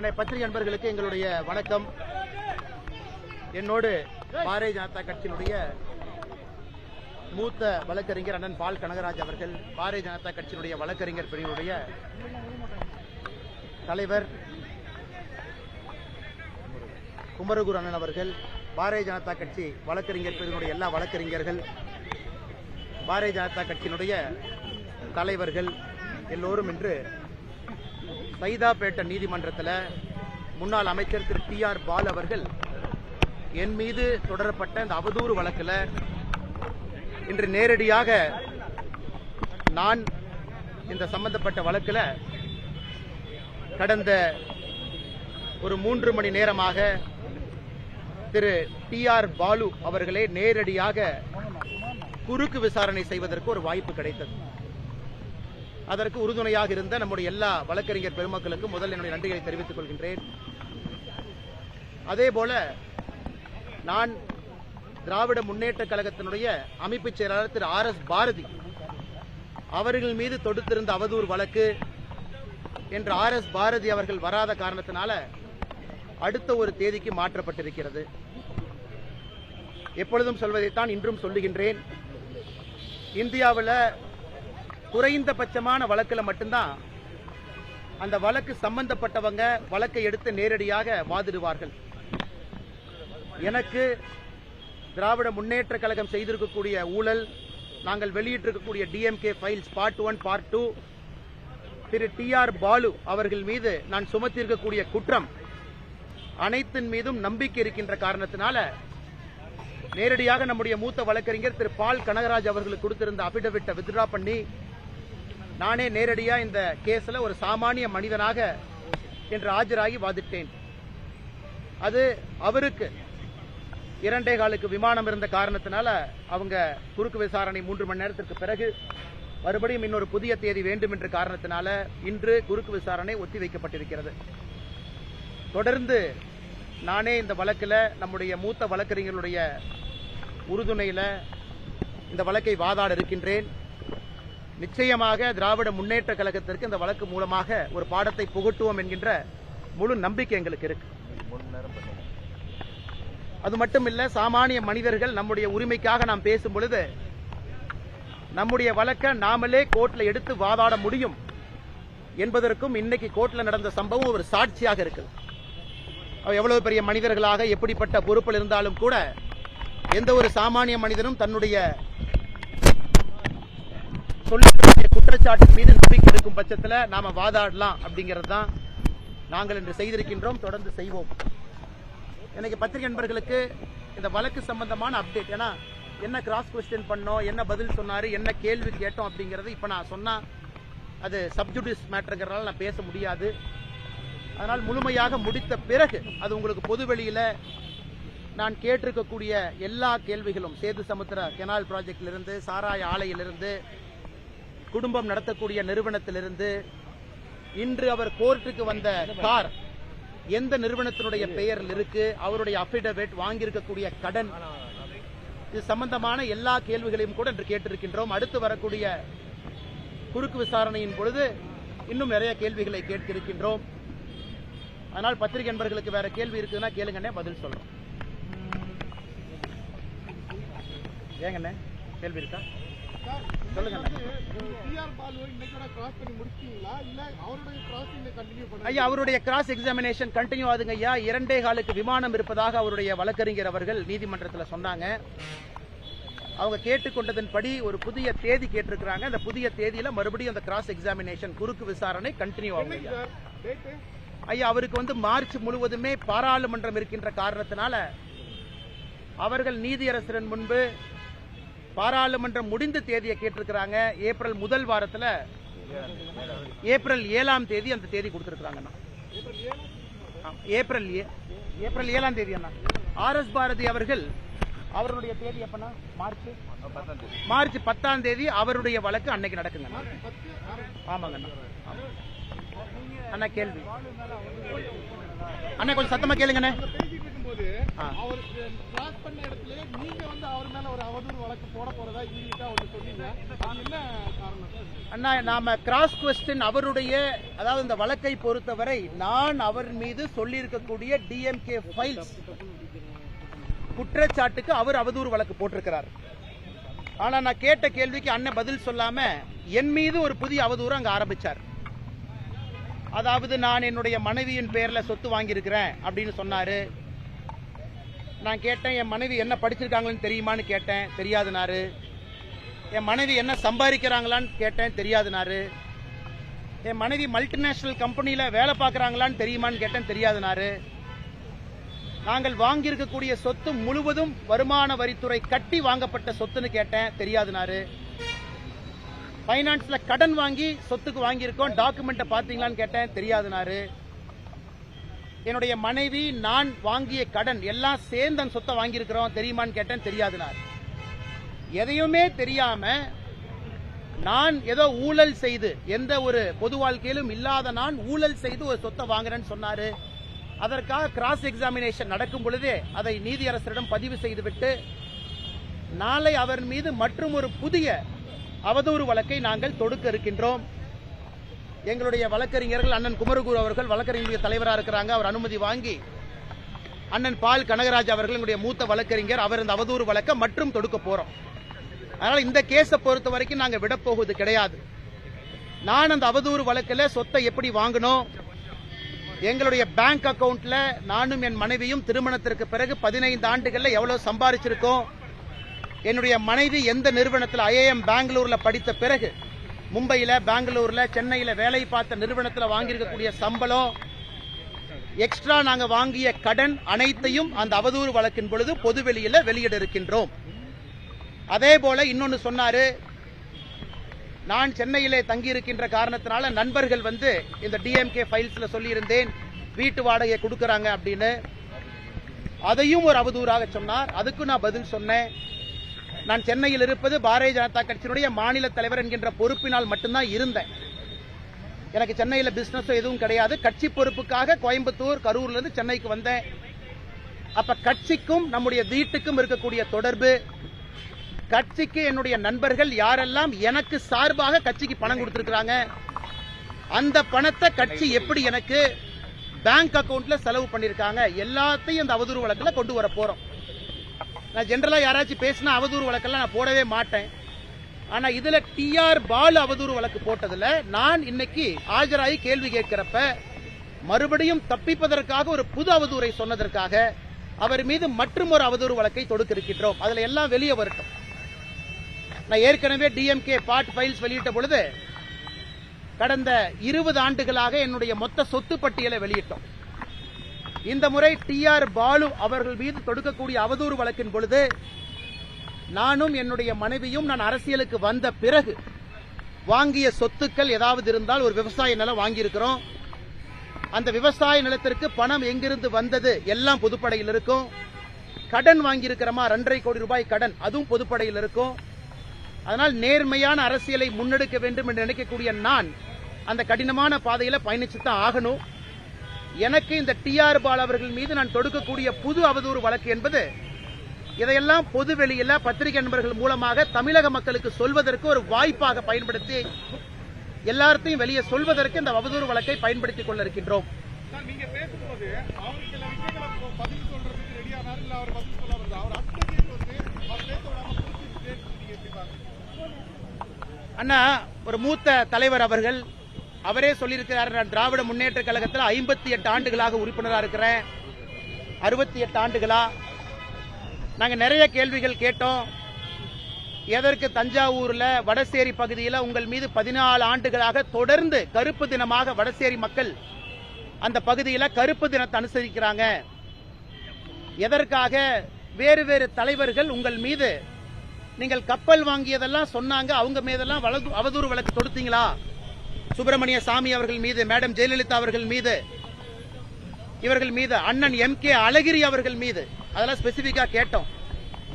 அண்ணே பத்திரிகை நண்பர்களுக்கு எங்களுடைய வணக்கம். என்னோடு பாரதிய ஜனதா கட்சியினுடைய மூத்த வழக்கறிஞர் அண்ணன் பால் கனகராஜ் அவர்கள் பாரதிய ஜனதா கட்சியினுடைய வழக்கறிஞர் பிரிவினுடைய தலைவர் குமரகுரு அண்ணன் அவர்கள் பாரதிய ஜனதா கட்சி வழக்கறிஞர் பிரிவினுடைய எல்லா வழக்கறிஞர்கள் பாரதிய ஜனதா கட்சியினுடைய தலைவர்கள் எல்லோரும் இன்று சைதாப்பேட்டை நீதிமன்றத்தில் முன்னாள் அமைச்சர் திரு டி ஆர் பால் அவர்கள் என் மீது தொடரப்பட்ட இந்த அவதூறு வழக்கில் இன்று நேரடியாக நான் இந்த சம்பந்தப்பட்ட வழக்கில் கடந்த ஒரு மூன்று மணி நேரமாக திரு டி ஆர் பாலு அவர்களே நேரடியாக குறுக்கு விசாரணை செய்வதற்கு ஒரு வாய்ப்பு கிடைத்தது. அதற்கு உறுதுணையாக இருந்த நம்முடைய எல்லா வழக்கறிஞர் பெருமக்களுக்கு முதல் என்னுடைய நன்றிகளை தெரிவித்துக் கொள்கின்றேன். அதே போல நான் திராவிட முன்னேற்ற கழகத்தினுடைய அமைப்புச் செயலாளர் திரு ஆர் எஸ் பாரதி அவர்கள் மீது தொடுத்திருந்த அவதூறு வழக்கு என்று ஆர் எஸ் பாரதி அவர்கள் வராத காரணத்தினால அடுத்த ஒரு தேதிக்கு மாற்றப்பட்டிருக்கிறது. எப்பொழுதும் சொல்வதைத்தான் இன்றும் சொல்லுகின்றேன். இந்தியாவில் குறைந்தபட்சமான வழக்கில் மட்டும்தான் அந்த வழக்கு சம்பந்தப்பட்டவங்க வழக்கை எடுத்து நேரடியாக வாதிடுவார்கள். எனக்கு திராவிட முன்னேற்ற கழகம் செய்திருக்கக்கூடிய ஊழல் நாங்கள் வெளியிட்டிருக்கக்கூடிய DMK files part one part two Thiru T R Baalu அவர்கள் மீது நான் சுமத்தியிருக்கக்கூடிய குற்றம் அனைத்தின் மீதும் நம்பிக்கை இருக்கின்ற காரணத்தினால நேரடியாக நம்முடைய மூத்த வழக்கறிஞர் திரு பால் கனகராஜ் அவர்களுக்கு கொடுத்திருந்த அபிடவிட்டை வித்ரா பண்ணி நானே நேரடியாக இந்த கேஸில் ஒரு சாமானிய மனிதனாக என்று ஆஜராகி வாதிட்டேன். அது அவருக்கு இரண்டே காலுக்கு விமானம் இருந்த காரணத்தினால அவங்க குறுக்கு விசாரணை மூன்று மணி நேரத்திற்கு பிறகு மறுபடியும் இன்னொரு புதிய தேதி வேண்டும் என்ற காரணத்தினால இன்று குறுக்கு விசாரணை ஒத்திவைக்கப்பட்டிருக்கிறது. தொடர்ந்து நானே இந்த வழக்கில் நம்முடைய மூத்த வழக்கறிஞர்களுடைய உறுதுணையில் இந்த வழக்கை வாதாட இருக்கின்றேன். நிச்சயமாக திராவிட முன்னேற்ற கழகத்திற்கு இந்த வழக்கு மூலமாக ஒரு பாடத்தை புகட்டுவோம் என்கின்ற முழு நம்பிக்கை எங்களுக்கு இருக்கு. அது மட்டும் இல்ல சாமானிய மனிதர்கள் நம்முடைய உரிமைக்காக நாம் பேசும் பொழுது நம்முடைய வழக்கை நாமளே கோர்ட்ல எடுத்து வாதாட முடியும் என்பதற்கும் இன்னைக்கு கோர்ட்ல நடந்த சம்பவம் ஒரு சாட்சியாக இருக்கு எவ்வளவு பெரிய மனிதர்களாக எப்படிப்பட்ட பொறுப்பில் இருந்தாலும் கூட எந்த ஒரு சாமானிய மனிதனும் தன்னுடைய சொல்லக்கூடிய குற்றச்சாட்டின் மீது நம்பிக்கை இருக்கும் பட்சத்தில் நாம் வாதாடலாம் அப்படிங்கிறது தான் நாங்கள் இன்று செய்திருக்கின்றோம். தொடர்ந்து செய்வோம். எனக்கு பத்திரிகை நண்பர்களுக்கு இந்த வழக்கு சம்பந்தமான அப்டேட் ஏன்னா என்ன கிராஸ் கொஸ்டின் பண்ணோம் என்ன பதில் சொன்னார் என்ன கேள்வி கேட்டோம் அப்படிங்கிறது இப்போ நான் சொன்னால் அது சப்ஜுடிஸ் மேட்டருங்கிறனால நான் பேச முடியாது. அதனால் முழுமையாக முடித்த பிறகு அது உங்களுக்கு பொதுவெளியில் நான் கேட்டிருக்கக்கூடிய எல்லா கேள்விகளும் சேது சமுத்திர கெனால் ப்ராஜெக்டிலிருந்து சாராய ஆலையிலிருந்து குடும்பம் நடத்தக்கூடிய நிறுவனத்திலிருந்து இன்று அவர் கோர்ட்டுக்கு வந்த கார் எந்த நிறுவனத்தினுடைய பெயரில் இருக்கு அவருடைய அபிடவிட் வாங்கியிருக்கக்கூடிய கடன் இது சம்பந்தமான எல்லா கேள்விகளையும் கூட இன்று கேட்டிருக்கின்றோம். அடுத்து வரக்கூடிய குறுக்கு விசாரணையின் பொழுது இன்னும் நிறைய கேள்விகளை கேட்டிருக்கின்றோம். அதனால் பத்திரிகை நண்பர்களுக்கு வேற கேள்வி இருக்குதுன்னா கேளுங்கண்ணே பதில் சொல்றோம். ஏங்கண்ணே கேள்வி இருக்கா? ஐயா அவருடைய கிராஸ் எக்ஸாமினேஷன் கண்டினியூ ஆகுதுங்க ஐயா. இரண்டே காலுக்கு விமானம் இருப்பதாக அவருடைய வழக்கறிஞர் அவர்கள் நீதிமன்றத்தில் சொன்னாங்க. அவங்க கேட்டுக்கொண்டதன்படி ஒரு புதிய தேதி கேட்டிருக்கிறாங்க. அந்த புதிய தேதியில மறுபடியும் அந்த கிராஸ் எக்ஸாமினேஷன் குறுக்கு விசாரணை கண்டினியூ ஆகும் ஐயா. அவருக்கு வந்து மார்ச் முழுவதுமே பாராளுமன்றம் இருக்கின்ற காரணத்தினால அவர்கள் நீதியரசரின் முன்பு பாராளுமன்றம் முடிந்த தேதியை கேட்டிருக்கிறாங்க. ஏப்ரல் முதல் வாரத்தில் ஏப்ரல் ஏழாம் தேதி அந்த தேதி கொடுத்திருக்கிறாங்கண்ணா. ஏப்ரல் ஏ ஏப்ரல் ஏழாம் தேதி அண்ணா ஆர் எஸ் பாரதி அவர்கள் அவருடைய தேதி எப்பனா மார்ச்? மார்ச் பத்தாம் தேதி அவருடைய வழக்கு அன்னைக்கு நடக்குங்கண்ணா. ஆமாங்கண்ணா. அண்ணா கேள்வி. அண்ணா கொஞ்சம் சத்தமா கேளுங்கண்ணே. ஆ. அவர் கிராஸ் பண்ண இடத்துல நீங்க வந்து அவர் மேல ஒரு அவதூறு வழக்கு போட போறதா இமீடியட்டா ஒன்று சொன்னீங்க. அது என்ன காரணம் அண்ணா நாம கிராஸ் கொஸ்டின் அவருடைய அதாவது இந்த வழக்கை பொறுத்தவரை நான் அவர் மீது சொல்லியிருக்கக்கூடிய டிஎம்கே ஃபைல்ஸ் குற்றச்சாட்டுக்கு அவர் அவதூறு வழக்கு போட்டிருக்கிறார். ஆனா நான் கேட்ட கேள்விக்கு அண்ணன் பதில் சொல்லாம என் மீது ஒரு புதிய அவதூறு அங்க ஆரம்பிச்சார். அதாவது நான் என்னுடைய மனைவியின் பேர்ல சொத்து வாங்கியிருக்கிறேன் அப்படின்னு சொன்னாரு. நான் கேட்டேன் என் மனைவி என்ன படிச்சிருக்காங்கன்னு தெரியுமான்னு கேட்டேன். தெரியாதுனாரு. என் மனைவி என்ன சம்பாதிக்கிறாங்களான்னு கேட்டேன் தெரியாதுனாரு. என் மனைவி மல்டிநேஷனல் கம்பெனியில் வேலை பார்க்கறாங்களான்னு தெரியுமான்னு கேட்டேன் தெரியாதுனாரு. நாங்கள் வாங்கியிருக்கக்கூடிய சொத்து முழுவதும் வருமான வரித்துறை கட்டி வாங்கப்பட்ட சொத்துன்னு கேட்டேன் தெரியாதுனாரு. ஃபைனான்ஸில் கடன் வாங்கி சொத்துக்கு வாங்கியிருக்கோம் டாக்குமெண்ட்டை பார்த்தீங்களான்னு கேட்டேன் தெரியாதுனாரு. என்னுடைய மனைவி நான் வாங்கிய கடன் எல்லாம் சேர்ந்து அந்த சொத்தை வாங்கியிருக்கிறோம். தெரியுமான்னு கேட்டேன் தெரியாதுனார். எதையுமே தெரியாம நான் ஏதோ ஊழல் செய்து எந்த ஒரு பொது வாழ்க்கையிலும் இல்லாத நான் ஊழல் செய்து ஒரு சொத்தை வாங்குறேன்னு சொன்னாரு. அதற்காக கிராஸ் எக்ஸாமினேஷன் நடக்கும் பொழுதே அதை நீதியரசரிடம் பதிவு செய்துவிட்டு நாளை அவர் மீது மற்றும் ஒரு புதிய அவதூறு வழக்கை நாங்கள் தொடுக்க இருக்கின்றோம். எங்களுடைய வழக்கறிஞர்கள் அண்ணன் குமரகுரு அவர்கள் வழக்கறிஞர் தலைவராக இருக்கிறாங்க. அவர் அனுமதி வாங்கி அண்ணன் பால் கனகராஜ் அவர்கள் எங்களுடைய மூத்த வழக்கறிஞர். அவர் இந்த அவதூறு வழக்கை மற்றும் தொடுக்க போறோம். அதனால இந்த கேஸை பொறுத்த வரைக்கும் நாங்க விட போகுது கிடையாது. நான் அந்த அவதூறு வழக்கில் சொத்தை எப்படி வாங்கணும் எங்களுடைய பேங்க் அக்கவுண்ட்ல நானும் என் மனைவியும் திருமணத்திற்கு பிறகு பதினைந்து ஆண்டுகள்ல எவ்வளவு சம்பாதிச்சிருக்கோம் என்னுடைய மனைவி எந்த நிறுவனத்தில் ஐஏஎம் பெங்களூர்ல படித்த பிறகு மும்பையில் பெங்களூரில் சென்னையில் வேலை பார்த்த நிறுவனத்தில் வாங்கியிருக்கக்கூடிய சம்பளம் எக்ஸ்ட்ரா நாங்கள் வாங்கிய கடன் அனைத்தையும் அந்த அவதூறு வழக்கின் பொழுது பொதுவெளியில் வெளியிட இருக்கின்றோம் அதே போல இன்னொன்று சொன்னாரு நான் சென்னையிலே தங்கியிருக்கின்ற காரணத்தினால நண்பர்கள் வந்து இந்த டிஎம்கே ஃபைல்ஸில் சொல்லியிருந்தேன் வீட்டு வாடகையை கொடுக்குறாங்க அப்படின்னு. அதையும் ஒரு அவதூறாக சொன்னார். அதுக்கும் நான் பதில் சொன்னேன். நான் சென்னையில் இருப்பது பாரதிய ஜனதா கட்சியினுடைய மாநில தலைவர் என்கின்ற பொறுப்பினால் மட்டும்தான் இருந்தேன். எனக்கு சென்னையில் பிசினஸ் எதுவும் கிடையாது. கட்சி பொறுப்புக்காக கோயம்புத்தூர் கரூர்லேருந்து சென்னைக்கு வந்தேன். அப்ப கட்சிக்கும் நம்முடைய வீட்டுக்கும் இருக்கக்கூடிய தொடர்பு கட்சிக்கு என்னுடைய நண்பர்கள் யாரெல்லாம் எனக்கு சார்பாக கட்சிக்கு பணம் கொடுத்துருக்குறாங்க அந்த பணத்தை கட்சி எப்படி எனக்கு பேங்க் அக்கௌண்ட்ல செலவு பண்ணியிருக்காங்க எல்லாத்தையும் அந்த அவதூறு வழக்கில் கொண்டு வர போறோம். நான் ஜென்ரலாக யாராச்சும் பேசினா அவதூறு வழக்கெல்லாம் நான் போடவே மாட்டேன். ஆனால் இதில் டிஆர் பாலு அவதூறு வழக்கு போட்டதில் நான் இன்னைக்கு ஆஜராகி கேள்வி கேட்கிறப்ப மறுபடியும் தப்பிப்பதற்காக ஒரு புது அவதூறை சொன்னதற்காக அவர் மீது மற்றும் ஒரு அவதூறு வழக்கை தொடுக்க இருக்கின்றோம் எல்லாம் வெளியே வரட்டும். நான் ஏற்கனவே டிஎம்கே பாட் ஃபைல்ஸ் வெளியிட்ட பொழுது கடந்த இருபது ஆண்டுகளாக என்னுடைய மொத்த சொத்து பட்டியலை வெளியிட்டோம். இந்த முறை டிஆர் பாலு அவர்கள் மீது தொடுக்கக்கூடிய அவதூறு வழக்கின் பொழுது நானும் என்னுடைய மனைவியும் நான் அரசியலுக்கு வந்த பிறகு வாங்கிய சொத்துக்கள் ஏதாவது இருந்தால் ஒரு விவசாய நிலம் வாங்கியிருக்கிறோம். அந்த விவசாய நிலத்திற்கு பணம் எங்கிருந்து வந்தது? எல்லாம் பொதுப்படையில் இருக்கும். கடன் வாங்கியிருக்கிறோமா? ரெண்டரை கோடி ரூபாய் கடன் அதுவும் பொதுப்படையில் இருக்கும். அதனால் நேர்மையான அரசியலை முன்னெடுக்க வேண்டும் என்று நினைக்கக்கூடிய நான் அந்த கடினமான பாதையில் பயணிச்சு தான் ஆகணும். எனக்கு இந்த டிஆர் பால் அவர்கள் மீது நான் தொடுக்கக்கூடிய புது அவதூறு வழக்கு என்பது இதையெல்லாம் பொது வெளியில பத்திரிகை நண்பர்கள் மூலமாக தமிழக மக்களுக்கு சொல்வதற்கு ஒரு வாய்ப்பாக பயன்படுத்தி எல்லார்த்தையும் வெளியே சொல்வதற்கு இந்த அவதூறு வழக்கை பயன்படுத்திக் கொள்ள இருக்கின்றோம் அண்ணா ஒரு மூத்த தலைவர் அவர்கள் அவரே சொல்லியிருக்கிறார் நான் திராவிட முன்னேற்ற கழகத்தில் ஐம்பத்தி எட்டு ஆண்டுகளாக உறுப்பினராக இருக்கிறேன். அறுபத்தி எட்டு ஆண்டுகளா? நாங்கள் நிறைய கேள்விகள் கேட்டோம். எதற்கு தஞ்சாவூரில் வடசேரி பகுதியில் உங்கள் மீது பதினாலு ஆண்டுகளாக தொடர்ந்து கருப்பு தினமாக வடசேரி மக்கள் அந்த பகுதியில் கருப்பு தினத்தை அனுசரிக்கிறாங்க. எதற்காக? வேறு வேறு தலைவர்கள் உங்கள் மீது நீங்கள் கப்பல் வாங்கியதெல்லாம் சொன்னாங்க அவங்க மீதெல்லாம் அவதூறு வழக்கு தொடுத்தீங்களா? சுப்பிரமணிய சாமி அவர்கள் மீது மேடம் ஜெயலலிதா அவர்கள் மீது இவர்கள் மீது அண்ணன் எம் கே அழகிரி அவர்கள் மீது அதெல்லாம் ஸ்பெசிபிக்கா கேட்டோம்.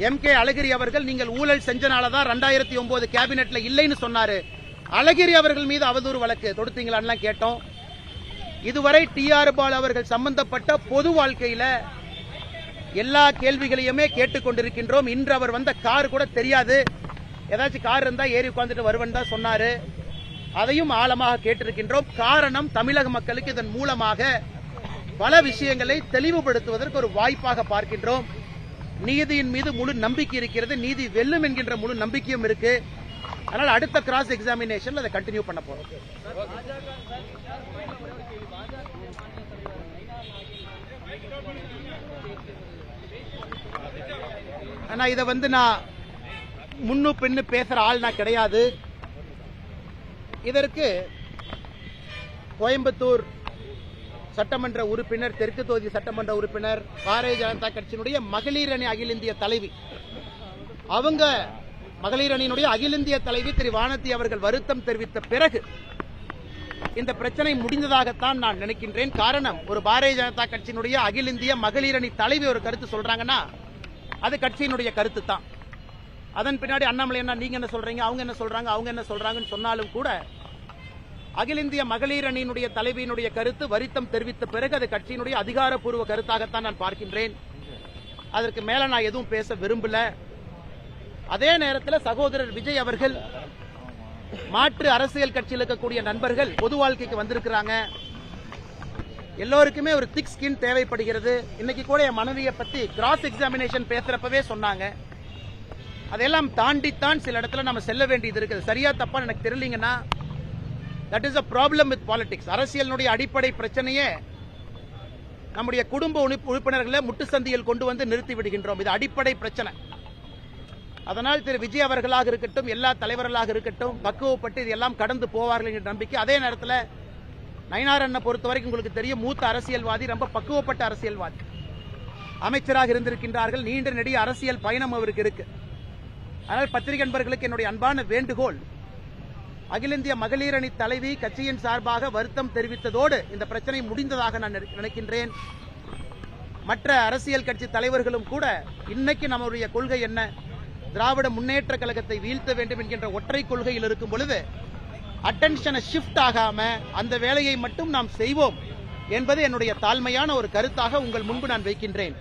எம் கே அழகிரி அவர்கள் நீங்கள் ஊழல் செஞ்சனால தான் ரெண்டாயிரத்தி ஒன்பது கேபினெட்ல இல்லைன்னு சொன்னாரு. அழகிரி அவர்கள் மீது அவதூறு வழக்கு தொடுத்தீங்களான்லாம் கேட்டோம். இதுவரை டி ஆர் பால் அவர்கள் சம்பந்தப்பட்ட பொது வாழ்க்கையில எல்லா கேள்விகளையுமே கேட்டுக்கொண்டிருக்கின்றோம். இன்று அவர் வந்த கார் கூட தெரியாது. ஏதாச்சும் கார் இருந்தா ஏறி உட்காந்துட்டு வருவன் தான் சொன்னாரு. அதையும் ஆழமாக கேட்டிருக்கின்றோம். காரணம் தமிழக மக்களுக்கு இதன் மூலமாக பல விஷயங்களை தெளிவுபடுத்துவதற்கு ஒரு வாய்ப்பாக பார்க்கின்றோம். நீதியின் மீது முழு நம்பிக்கை இருக்கிறது. நீதி வெல்லும் என்கின்ற முழு நம்பிக்கையும் இருக்கு. அதனால் அடுத்த கிராஸ் எக்ஸாமினேஷன் அதை கண்டினியூ பண்ண போறோம். ஆனா இதை வந்து நான் முன்னு பெண்ணு பேசுற ஆள் நான் கிடையாது. இதற்கு கோயம்புத்தூர் சட்டமன்ற உறுப்பினர் தெற்கு தொகுதி சட்டமன்ற உறுப்பினர் பாரதிய ஜனதா கட்சியினுடைய மகளிர் அணி அகில இந்திய தலைவி. அவங்க மகளிர் அணியினுடைய அகில இந்திய தலைவி திரு வானதி அவர்கள் வருத்தம் தெரிவித்த பிறகு இந்த பிரச்சனை முடிந்ததாகத்தான் நான் நினைக்கின்றேன். காரணம் ஒரு பாரதிய ஜனதா கட்சியினுடைய அகில இந்திய மகளிர் அணி தலைவி ஒரு கருத்து சொல்றாங்கன்னா அது கட்சியினுடைய கருத்து தான் அதன் பின்னாடி அண்ணாமலை என்ன நீங்க என்ன சொல்றீங்க? அவங்க என்ன சொல்றாங்க? அவங்க என்ன சொல்றாங்கன்னு சொன்னாலும் கூட அகில இந்திய மகளிர் அணியினுடைய தலைவியினுடைய கருத்து வரித்தம் தெரிவித்த பிறகு அது கட்சியினுடைய அதிகாரப்பூர்வ கருத்தாகத்தான் நான் பார்க்கின்றேன். அதற்கு மேல நான் எதுவும் பேச விரும்பல. அதே நேரத்தில் சகோதரர் விஜய் அவர்கள் மாற்று அரசியல் கட்சியில் இருக்கக்கூடிய நண்பர்கள் பொது வாழ்க்கைக்கு வந்திருக்கிறாங்க. எல்லோருக்குமே ஒரு திக் ஸ்கின் தேவைப்படுகிறது. இன்னைக்கு கூட என் மனைவியை பத்தி கிராஸ் எக்ஸாமினேஷன் பேசுறப்பவே சொன்னாங்க. அதெல்லாம் தாண்டித்தான் சில இடத்துல நம்ம செல்ல வேண்டியது இருக்குது. சரியா தப்பான்னு எனக்கு தெரியலீங்கன்னா that is a problem with politics அரசியலினுடைய அடிப்படை பிரச்சனையே நம்முடைய குடும்ப உறுப்பினர்களை முட்டு சந்தியில் கொண்டு வந்து நிறுத்தி விடுகின்றோம். இது அடிப்படை பிரச்சனை. அதனால் திரு விஜய் அவர்களாக இருக்கட்டும் எல்லா தலைவர்களாக இருக்கட்டும் பக்குவப்பட்டு இதெல்லாம் கடந்து போவார்கள் என்ற நம்பிக்கை அதே நேரத்தில் நயனார் அண்ணனை பொறுத்த வரைக்கும் உங்களுக்கு தெரியும் மூத்த அரசியல்வாதி ரொம்ப பக்குவப்பட்ட அரசியல்வாதி. அமைச்சராக இருந்திருக்கின்றார்கள் நீண்ட நெடிய அரசியல் பயணம் அவருக்கு இருக்குது ஆனால் பத்திரிகை நண்பர்களுக்கு என்னுடைய அன்பான வேண்டுகோள் அகில இந்திய மகளிர் அணி தலைவி கட்சியின் சார்பாக வருத்தம் தெரிவித்ததோடு இந்த பிரச்சனை முடிந்ததாக நான் நினை- நினைக்கின்றேன். மற்ற அரசியல் கட்சி தலைவர்களும் கூட இன்னைக்கு நம்முடைய கொள்கை என்ன? திராவிட முன்னேற்ற கழகத்தை வீழ்த்த வேண்டும் என்கின்ற ஒற்றை கொள்கையில் இருக்கும் பொழுது அட்டென்ஷனை ஷிஃப்ட் ஆகாம அந்த வேலையை மட்டும் நாம் செய்வோம் என்பது என்னுடைய தாழ்மையான ஒரு கருத்தாக உங்கள் முன்பு நான் வைக்கின்றேன்.